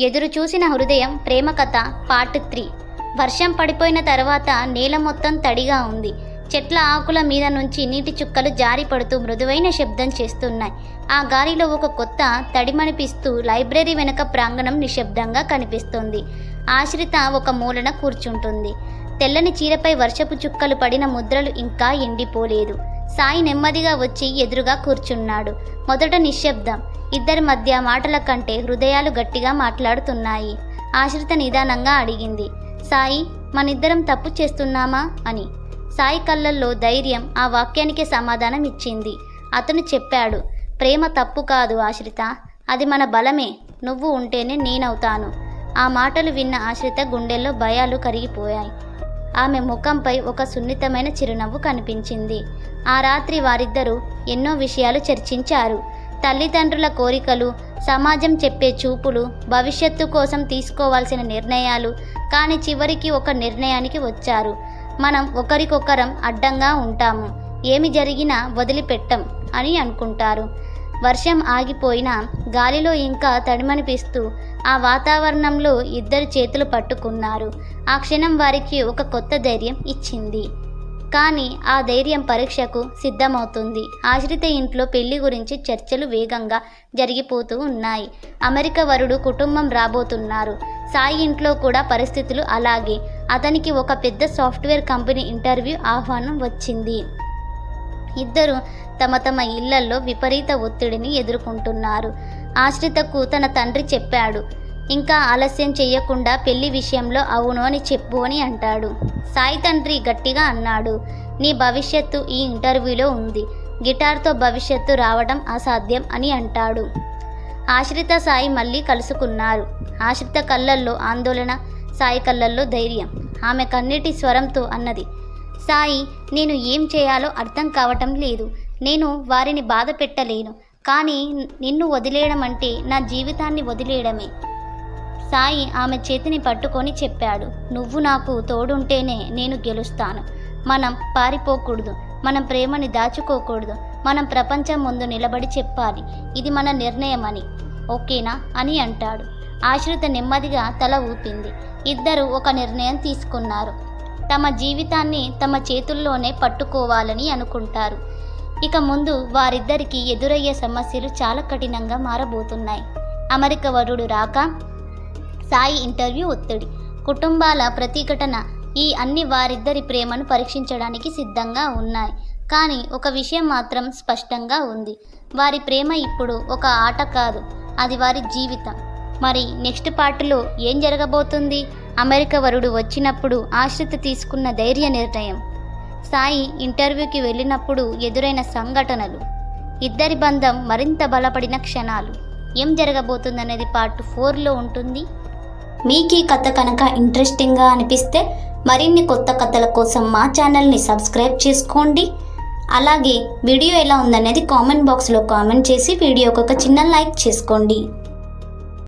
ఎదురు చూసిన హృదయం ప్రేమ కథ పార్ట్ త్రీ వర్షం పడిపోయిన తర్వాత నేల మొత్తం తడిగా ఉంది. చెట్ల ఆకుల మీద నుంచి నీటి చుక్కలు జారి పడుతూ మృదువైన శబ్దం చేస్తున్నాయి. ఆ గాలిలో ఒక కొత్త తడిమనిపిస్తూ లైబ్రరీ వెనుక ప్రాంగణం నిశ్శబ్దంగా కనిపిస్తుంది. ఆశ్రిత ఒక మూలన కూర్చుంటుంది. తెల్లని చీరపై వర్షపు చుక్కలు పడిన ముద్రలు ఇంకా ఎండిపోలేదు. సాయి నెమ్మదిగా వచ్చి ఎదురుగా కూర్చున్నాడు. మొదట నిశ్శబ్దం. ఇద్దరి మధ్య మాటల కంటే హృదయాలు గట్టిగా మాట్లాడుతున్నాయి. ఆశ్రిత నిదానంగా అడిగింది. సాయి మనిద్దరం తప్పు చేస్తున్నామా? అని. సాయి కళ్ళల్లో ధైర్యం ఆ వాక్యానికి సమాధానం ఇచ్చింది. అతను చెప్పాడు ప్రేమ తప్పు కాదు ఆశ్రిత. అది మన బలమే. నువ్వు ఉంటేనే నేనవుతాను. ఆ మాటలు విన్న ఆశ్రిత గుండెల్లో భయాలు కరిగిపోయాయి. ఆమె ముఖంపై ఒక సున్నితమైన చిరునవ్వు కనిపించింది. ఆ రాత్రి వారిద్దరూ ఎన్నో విషయాలు చర్చించారు. తల్లిదండ్రుల కోరికలు సమాజం చెప్పే చూపులు భవిష్యత్తు కోసం తీసుకోవాల్సిన నిర్ణయాలు కానీ చివరికి ఒక నిర్ణయానికి వచ్చారు. మనం ఒకరికొకరం అడ్డంగా ఉంటాము. ఏమి జరిగినా వదిలిపెట్టం అని అనుకుంటారు. వర్షం ఆగిపోయినా గాలిలో ఇంకా తడిమనిపిస్తూ ఆ వాతావరణంలో ఇద్దరు చేతులు పట్టుకున్నారు. ఆ క్షణం వారికి ఒక కొత్త ధైర్యం ఇచ్చింది. కానీ ఆ ధైర్యం పరీక్షకు సిద్ధమవుతుంది. ఆశ్రిత ఇంట్లో పెళ్ళి గురించి చర్చలు వేగంగా జరిగిపోతూ ఉన్నాయి. అమెరికా వరుడు కుటుంబం రాబోతున్నారు. సాయి ఇంట్లో కూడా పరిస్థితులు అలాగే. అతనికి ఒక పెద్ద సాఫ్ట్వేర్ కంపెనీ ఇంటర్వ్యూ ఆహ్వానం వచ్చింది. ఇద్దరు తమ తమ ఇళ్ళల్లో విపరీత ఒత్తిడిని ఎదుర్కొంటున్నారు. ఆశ్రితకు తన తండ్రి చెప్పాడు ఇంకా ఆలస్యం చేయకుండా పెళ్ళి విషయంలో అవును అని చెప్పు అని అంటాడు. సాయి తండ్రి గట్టిగా అన్నాడు నీ భవిష్యత్తు ఈ ఇంటర్వ్యూలో ఉంది. గిటార్తో భవిష్యత్తు రావడం అసాధ్యం అని అంటాడు ఆశ్రిత సాయి మళ్ళీ కలుసుకున్నారు. ఆశ్రిత కళ్ళల్లో ఆందోళన సాయి కళ్ళల్లో ధైర్యం. ఆమె కన్నీటి స్వరంతో అన్నది సాయి నేను ఏం చేయాలో అర్థం కావటం లేదు. నేను వారిని బాధ పెట్టలేను. కానీ నిన్ను వదిలేయడం అంటే నా జీవితాన్ని వదిలేయడమే. సాయి ఆమె చేతిని పట్టుకొని చెప్పాడు. నువ్వు నాకు తోడుంటేనే నేను గెలుస్తాను. మనం పారిపోకూడదు. మనం ప్రేమని దాచుకోకూడదు. మనం ప్రపంచం ముందు నిలబడి చెప్పాలి. ఇది మన నిర్ణయం అని ఓకేనా? అని అంటాడు. ఆశ్రిత నెమ్మదిగా తల ఊపింది. ఇద్దరు ఒక నిర్ణయం తీసుకున్నారు. తమ జీవితాన్ని తమ చేతుల్లోనే పట్టుకోవాలని అనుకుంటారు. ఇక ముందు వారిద్దరికి ఎదురయ్యే సమస్యలు చాలా కఠినంగా మారబోతున్నాయి. అమెరికా వరుడు రాక సాయి ఇంటర్వ్యూ ఒత్తిడి. కుటుంబాల ప్రతిఘటన ఈ అన్ని వారిద్దరి ప్రేమను పరీక్షించడానికి సిద్ధంగా ఉన్నాయి. కానీ ఒక విషయం మాత్రం స్పష్టంగా ఉంది. వారి ప్రేమ ఇప్పుడు ఒక ఆట కాదు. అది వారి జీవితం. మరి నెక్స్ట్ పార్ట్లో ఏం జరగబోతుంది? అమెరికా వరుడు వచ్చినప్పుడు ఆశ్రిత తీసుకున్న ధైర్య నిర్ణయం. సాయి ఇంటర్వ్యూకి వెళ్ళినప్పుడు ఎదురైన సంఘటనలు. ఇద్దరి బంధం మరింత బలపడిన క్షణాలు. ఏం జరగబోతుందనేది పార్ట్ ఫోర్లో ఉంటుంది. మీకు ఈ కథ కనుక ఇంట్రెస్టింగ్గా అనిపిస్తే మరిన్ని కొత్త కథల కోసం మా ఛానల్ని సబ్స్క్రైబ్ చేసుకోండి. అలాగే వీడియో ఎలా ఉందనేది కామెంట్ బాక్స్లో కామెంట్ చేసి వీడియోకి ఒక చిన్న లైక్ చేసుకోండి.